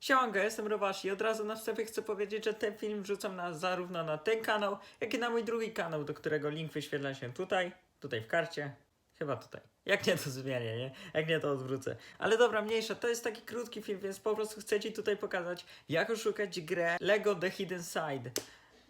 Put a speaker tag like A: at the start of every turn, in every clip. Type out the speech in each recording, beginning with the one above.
A: Siemanko, jestem Rowasz i od razu na wstępie chcę powiedzieć, że ten film wrzucam na, zarówno na ten kanał, jak i na mój drugi kanał, do którego link wyświetla się tutaj, tutaj w karcie, chyba tutaj. Jak nie, to zmienię, nie? Jak nie, to odwrócę. Ale dobra, mniejsza, to jest taki krótki film, więc po prostu chcę Ci tutaj pokazać, jak oszukać grę LEGO The Hidden Side.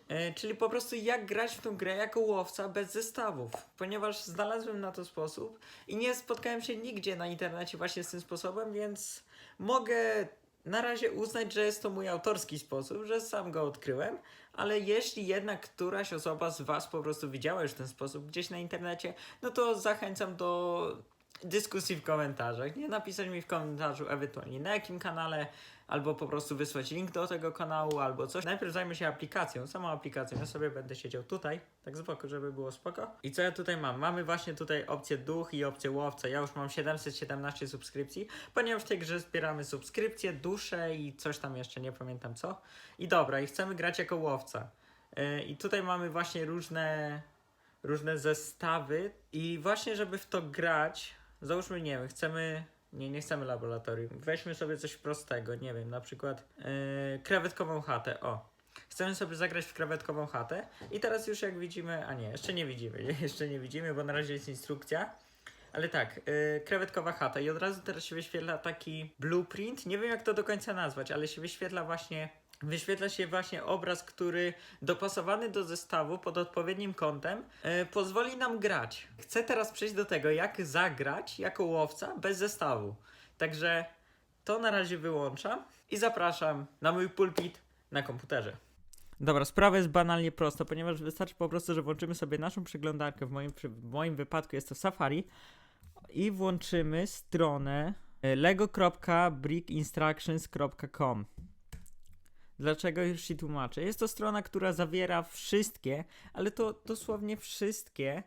A: E, czyli po prostu jak grać w tą grę jako łowca bez zestawów, ponieważ znalazłem na to sposób i nie spotkałem się nigdzie na internecie właśnie z tym sposobem, więc mogę na razie uznać, że jest to mój autorski sposób, że sam go odkryłem, ale jeśli jednak któraś osoba z Was po prostu widziała już ten sposób gdzieś na internecie, no to zachęcam do dyskusji w komentarzach. Nie napisać mi w komentarzu ewentualnie na jakim kanale, albo po prostu wysłać link do tego kanału, albo coś. Najpierw zajmę się aplikacją, samą aplikacją. Ja sobie będę siedział tutaj, tak z boku, żeby było spoko. I co ja tutaj mam? Mamy właśnie tutaj opcję duch i opcję łowca. Ja już mam 717 subskrypcji, ponieważ w tej grze zbieramy subskrypcje, dusze i coś tam jeszcze, nie pamiętam co. I dobra, i chcemy grać jako łowca. Yy, I tutaj mamy właśnie różne różne zestawy i właśnie żeby w to grać, załóżmy nie wiem, chcemy, nie, nie chcemy laboratorium, weźmy sobie coś prostego, nie wiem, na przykład yy, krewetkową chatę, o. Chcemy sobie zagrać w krewetkową chatę i teraz już jak widzimy, a nie, jeszcze nie widzimy, jeszcze nie widzimy, bo na razie jest instrukcja. Ale tak, yy, krewetkowa chata i od razu teraz się wyświetla taki blueprint, nie wiem jak to do końca nazwać, ale się wyświetla właśnie, wyświetla się właśnie obraz, który dopasowany do zestawu pod odpowiednim kątem yy, pozwoli nam grać. Chcę teraz przejść do tego, jak zagrać jako łowca bez zestawu. Także to na razie wyłączam i zapraszam na mój pulpit na komputerze. Dobra, sprawa jest banalnie prosta, ponieważ wystarczy po prostu, że włączymy sobie naszą przeglądarkę, w moim, w moim wypadku jest to Safari, i włączymy stronę e, lego.brickinstructions.com. Dlaczego już ci tłumaczę? Jest to strona, która zawiera wszystkie, ale to dosłownie wszystkie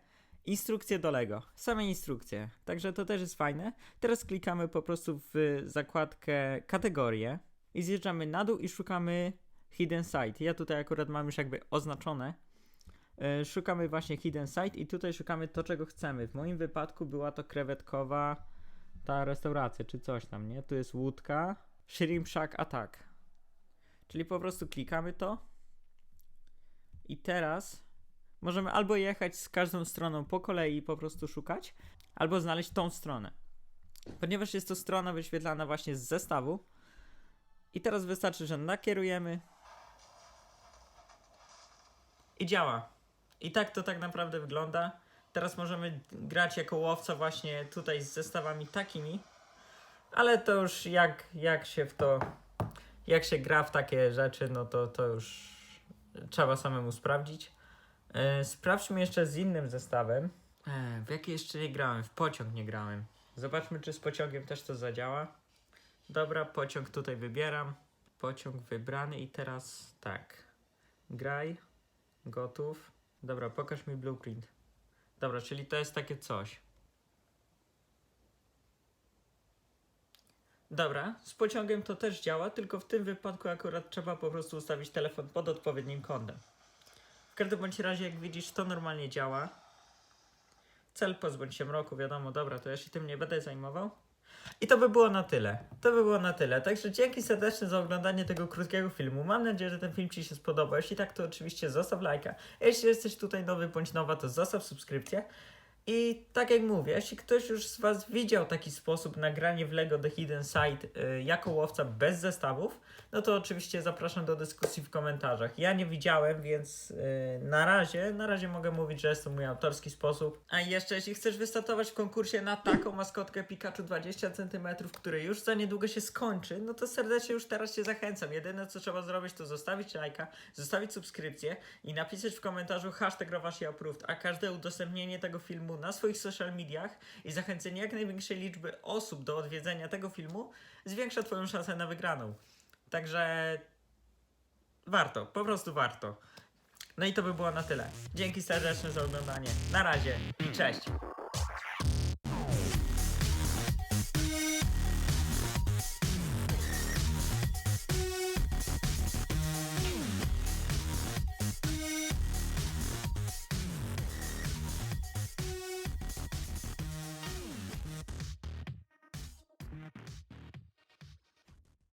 A: instrukcje do Lego. Same instrukcje. Także to też jest fajne. Teraz klikamy po prostu w zakładkę kategorie i zjeżdżamy na dół i szukamy Hidden Site. Ja tutaj akurat mam już jakby oznaczone. E, Szukamy właśnie Hidden Site i tutaj szukamy to, czego chcemy. W moim wypadku była to krewetkowa ta restauracja, czy coś tam, nie? Tu jest łódka, Shrimp Shack Attack. Czyli po prostu klikamy to i teraz możemy albo jechać z każdą stroną po kolei i po prostu szukać, albo znaleźć tą stronę. Ponieważ jest to strona wyświetlana właśnie z zestawu i teraz wystarczy, że nakierujemy i działa. I tak to tak naprawdę wygląda. Teraz możemy grać jako łowca właśnie tutaj z zestawami takimi, ale to już jak, jak się w to, jak się gra w takie rzeczy, no to, to już trzeba samemu sprawdzić. E, sprawdźmy jeszcze z innym zestawem. E, w jaki jeszcze nie grałem? W pociąg nie grałem. Zobaczmy, czy z pociągiem też to zadziała. Dobra, pociąg tutaj wybieram. Pociąg wybrany i teraz tak. Graj. Gotów. Dobra, pokaż mi blueprint. Dobra, czyli to jest takie coś. Dobra, z pociągiem to też działa, tylko w tym wypadku akurat trzeba po prostu ustawić telefon pod odpowiednim kątem. W każdym bądź razie, jak widzisz, to normalnie działa. Cel pozbądź się mroku, wiadomo, dobra, to ja się tym nie będę zajmował. I to by było na tyle. To by było na tyle. Także dzięki serdecznie za oglądanie tego krótkiego filmu. Mam nadzieję, że ten film Ci się spodobał. Jeśli tak, to oczywiście zostaw lajka. Jeśli jesteś tutaj nowy bądź nowa, to zostaw subskrypcję. I tak jak mówię, jeśli ktoś już z Was widział taki sposób nagranie w LEGO The Hidden Side y, jako łowca bez zestawów, no to oczywiście zapraszam do dyskusji w komentarzach. Ja nie widziałem, więc y, na razie, na razie mogę mówić, że jest to mój autorski sposób. A jeszcze jeśli chcesz wystartować w konkursie na taką maskotkę Pikachu 20 cm, który już za niedługo się skończy, no to serdecznie już teraz Cię zachęcam. Jedyne co trzeba zrobić to zostawić lajka, zostawić subskrypcję i napisać w komentarzu hashtag Approved, a każde udostępnienie tego filmu na swoich social mediach i zachęcenie jak największej liczby osób do odwiedzenia tego filmu zwiększa Twoją szansę na wygraną. Także warto, po prostu warto. No i to by było na tyle. Dzięki serdeczne za oglądanie. Na razie i cześć.